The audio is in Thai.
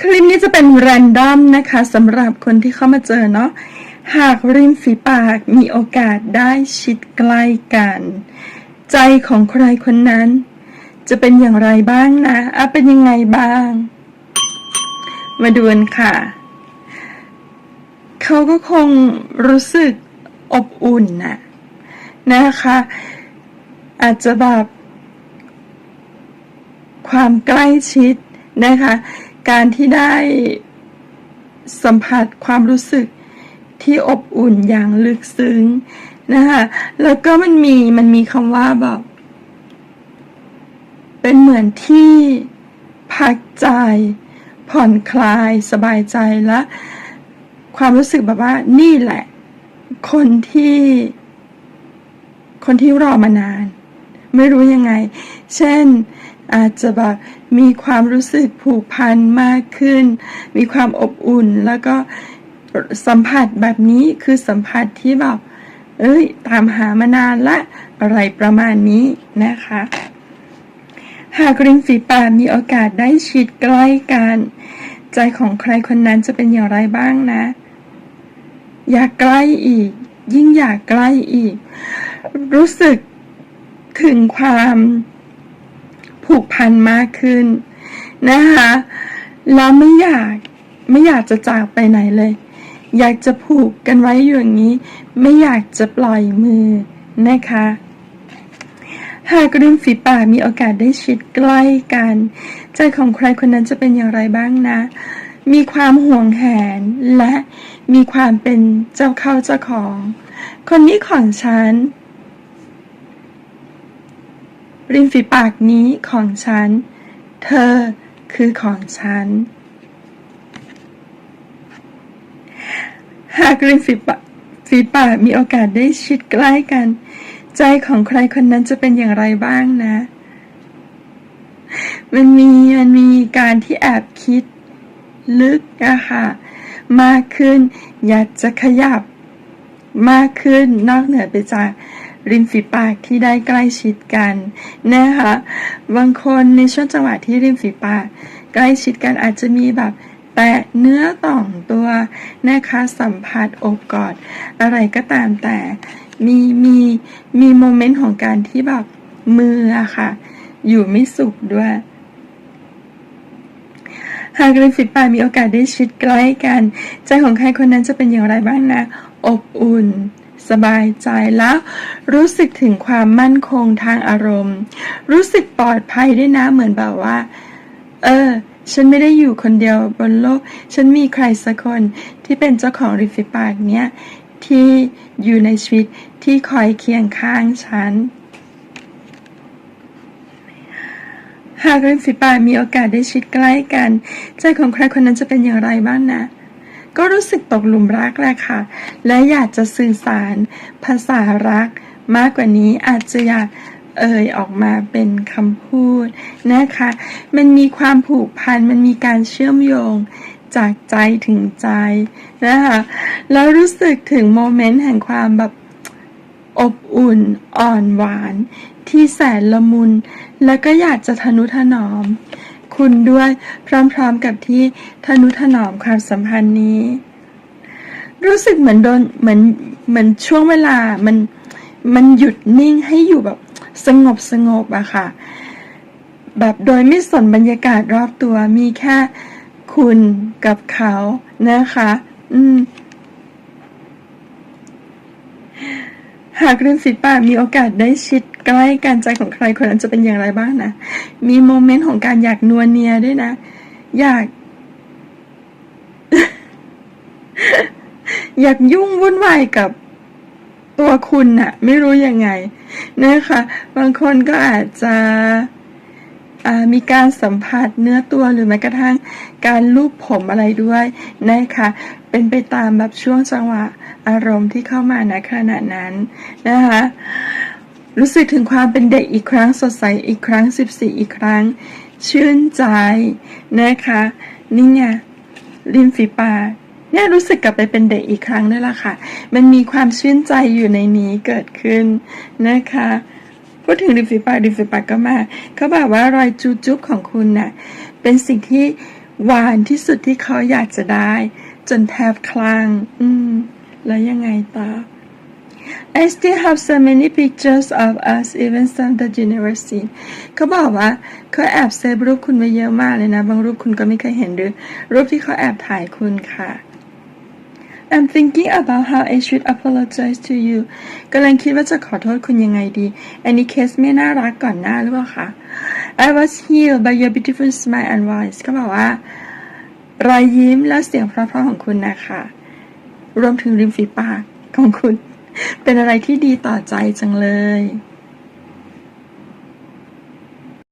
คลิปนี้จะเป็นแรนดอมนะคะสำหรับคนที่เข้ามาเจอเนาะหากริมฝีปากมีโอกาสได้ชิดใกล้กัน ใจของใครคนนั้น จะเป็นอย่างไรบ้างนะอะเป็นยังไงบ้าง มาดูกันค่ะ เขาก็คงรู้สึกอบอุ่นนะนะคะ อาจจะแบบความใกล้ชิดนะคะ การที่ได้สัมผัสความรู้สึกที่อบอุ่นอย่างลึกซึ้งนะคะแล้วก็มันมีมันมีคำว่าแบบเป็นเหมือนที่พักใจ ผ่อนคลายสบายใจและ ความรู้สึกแบบว่านี่แหละ คนที่ คนที่รอมานาน ไม่รู้ยังไง เช่น อาจจะแบบมีความรู้สึกผูกพันมากขึ้น มีความอบอุ่นแล้วก็สัมผัสแบบนี้คือสัมผัสที่แบบเอ้ย ตามหามานานละ อะไรประมาณนี้นะคะ หากริมฝีปากมีโอกาสได้ชิดใกล้กัน ใจของใครคนนั้นจะเป็นอย่างไรบ้างนะ อยากใกล้อีก ยิ่งอยากใกล้อีก รู้สึกถึงความ ผูกพันมากขึ้นนะคะแล้วไม่อยากไม่อยากจะจากไปไหนเลย อยากจะผูกกันไว้อยู่อย่างนี้ ไม่อยากจะปล่อยมือนะคะหากริมฝีปากมีโอกาสได้ชิดใกล้กัน ใจของใครคนนั้นจะเป็นอย่างไรบ้างนะ มีความห่วงแหนและมีความเป็นเจ้าเข้าเจ้าของ คนนี้ของฉัน ริมฝีปากนี้ของฉัน เธอคือของฉัน หากริมฝีปากฝีปากมีโอกาสได้ชิดใกล้กัน ใจของใครคนนั้นจะเป็นอย่างไรบ้างนะ มันมีมันมีการที่แอบคิด ลึกอะค่ะ มากขึ้นอยากจะขยับ มากขึ้นนอกเหนือไปจาก ริมฝีปากที่ได้ใกล้ชิดกันนะคะบางคนในช่วงจังหวะที่ริมฝีปากใกล้ชิดกันอาจจะมีแบบแตะเนื้อต่องตัวนะคะสัมผัสอบกอด อะไรก็ตามแต่มีมีมีโมเมนต์ของการที่แบบมืออะค่ะ อยู่ไม่สุขด้วยหากริมฝีปากมีโอกาสได้ชิดใกล้กัน ใจของใครคนนั้นจะเป็นอย่างไรบ้างนะ อบอุ่น สบายใจแล้ว รู้สึกถึงความมั่นคงทางอารมณ์ รู้สึกปลอดภัยด้วยนะเหมือนแบบว่า เออ ฉันไม่ได้อยู่คนเดียวบนโลก ฉันมีใครสักคนที่เป็นเจ้าของริมฝีปากเนี้ยที่อยู่ในชีวิตที่คอยเคียงข้างฉันหากริมฝีปากมีโอกาสได้ชิดใกล้กัน ใจของใครคนนั้นจะเป็นอย่างไรบ้างนะ ก็รู้สึกตกหลุมรักแหละค่ะ และอยากจะสื่อสารภาษารัก มากกว่านี้อาจจะอยากเอ่ยออกมาเป็นคำพูดนะคะ มันมีความผูกพัน มันมีการเชื่อมโยงจากใจถึงใจนะคะแล้วรู้สึกถึงโมเมนต์แห่งความแบบอบอุ่นอ่อนหวาน ที่แสนละมุน แล้วก็อยากจะทนุถนอม คุณด้วย พร้อมๆกับที่ทนุถนอมความสัมพันธ์นี้ รู้สึกเหมือนโดนเหมือนเหมือนช่วงเวลามันมันหยุดนิ่งให้อยู่แบบสงบสงบอะค่ะ แบบโดยไม่สนบรรยากาศรอบตัวมีแค่คุณกับเขานะคะ อืม หากเริมฝีปากมีโอกาสได้ชิดใกล้กันใจของใครคนนั้นจะเป็นอย่างไรบ้างนะ มีโมเมนต์ของการอยากนัวเนียด้วยนะ อยาก อยากยุ่งวุ่นวายกับตัวคุณน่ะ ไม่รู้ยังไงนะคะบางคนก็อาจจะ มีการสัมผัสเนื้อตัวหรือแม้กระทั่งการลูบผมอะไรด้วยนะคะเป็นไปตามแบบช่วงจังหวะอารมณ์ที่เข้ามาในขณะนั้นนะคะรู้สึกถึงความเป็นเด็กอีกครั้งสดใสอีกครั้ง 14 อีกครั้ง ชื่นใจนะคะนี่ไงริมฝีปากเนี่ยรู้สึกกลับไปเป็นเด็กอีกครั้งนั่นแหละค่ะ มันมีความชื่นใจอยู่ในนี้เกิดขึ้นนะคะ พูดถึงริมฝีปากริมฝีปากก็มาเขาบอกว่ารอยจูจุ๊บของคุณน่ะเป็นสิ่งที่หวานที่สุดที่เขาอยากจะได้ จนแทบคลั่งอืม แล้วยังไงต่อ I still have so many pictures of us even some that you never seen เขาบอกว่าเขาแอบเซฟรูปคุณไว้เยอะมากเลยนะ บางรูปคุณก็ไม่เคยเห็นหรือ รูปที่เขาแอบถ่ายคุณค่ะ I'm thinking about how I should apologize to you กำลังคิดว่าจะขอโทษคุณยังไงดี อันนี้เคสไม่น่ารักก่อนหน้าหรือเปล่าคะ I was healed by your beautiful smile and voice ก็บอกว่า รอยยิ้มและเสียงเพราะๆของคุณนะคะ รวมถึงริมฝีปากของคุณ เป็นอะไรที่ดีต่อใจจังเลย